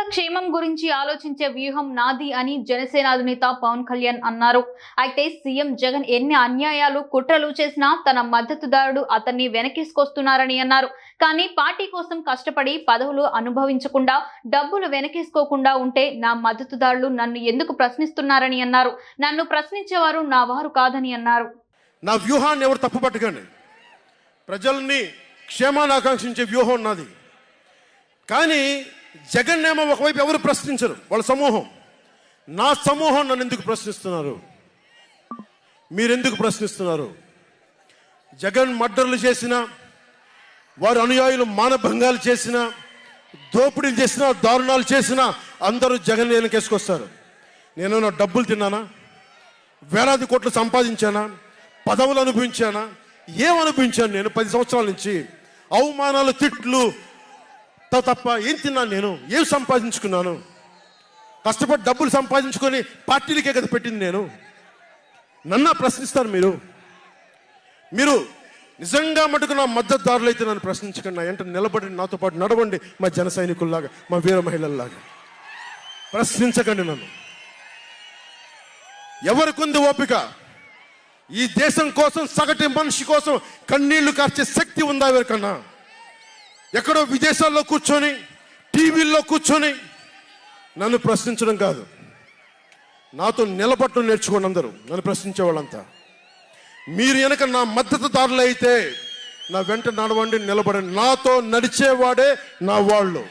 ప్రజల క్షేమం గురించి ఆలోచించే వ్యూహం నాది అని జనసేన అధినేత పవన్ కళ్యాణ్ అన్నారు. అయితే సీఎం జగన్ ఎన్ని అన్యాయాలు కుట్రలు చేసినా తన మద్దతుదారుడు అతన్ని వెనకేసుకొస్తున్నారని అన్నారు. కానీ పార్టీ కోసం కష్టపడి పదవులు అనుభవించకుండా డబ్బులు వెనకేసుకోకుండా ఉంటే నా మద్దతుదారులు నన్ను ఎందుకు ప్రశ్నిస్తున్నారని అన్నారు. నన్ను ప్రశ్నించేవారు నా వారు కాదని అన్నారు. నా వ్యూహాన్ని ఎవరు తప్పుపట్టకండి ప్రజల్ని క్షేమాన్ని ఆకాంక్షించే వ్యూహం ఉన్నది కానీ జగన్ ఏమో ఒకవైపు ఎవరు ప్రశ్నించరు వాళ్ళ సమూహం. నా సమూహం నన్ను ఎందుకు ప్రశ్నిస్తున్నారు? మీరెందుకు ప్రశ్నిస్తున్నారు? జగన్ మర్డర్లు చేసిన వారి అనుయాయులు మానభంగాలు చేసిన దోపిడీలు చేసిన దారుణాలు చేసిన అందరూ జగన్ వెనకేసుకొస్తారు నేను నా డబ్బులు తిన్నానా? వేలాది కోట్లు సంపాదించానా? పదవులు అనుభవించానా? ఏమనుభవించాను నేను పది సంవత్సరాల నుంచి? అవమానాలు తిట్లు త- తప్ప ఏం తిన్నాను నేను? ఏం సంపాదించుకున్నాను? కష్టపడి డబ్బులు సంపాదించుకొని పార్టీలకే కదా పెట్టింది నేను. నన్నా ప్రశ్నిస్తాను మీరు. మీరు నిజంగా మటుకు నా మద్దతుదారులు అయితే నన్ను ప్రశ్నించకండి. నా ఎంట నిలబడి నాతో పాటు నడవండి మా జన సైనికుల్లాగా మా వీర మహిళల్లాగా. ప్రశ్నించకండి నన్ను. ఎవరికుంది ఓపిక? ఈ దేశం కోసం సగటు మనిషి కోసం కన్నీళ్ళు కార్చే శక్తి ఉందా ఎవరికన్నా? ఎక్కడో విదేశాల్లో కూర్చొని టీవీల్లో కూర్చొని నన్ను ప్రశ్నించడం కాదు. నాతో నిలబట్టడం నేర్చుకోండి అందరూ నన్ను ప్రశ్నించే వాళ్ళంతా. మీరు వెనక నా మద్దతుదారులు అయితే నా వెంట నడవండి నిలబడండి. నాతో నడిచేవాడే నా వాళ్ళు.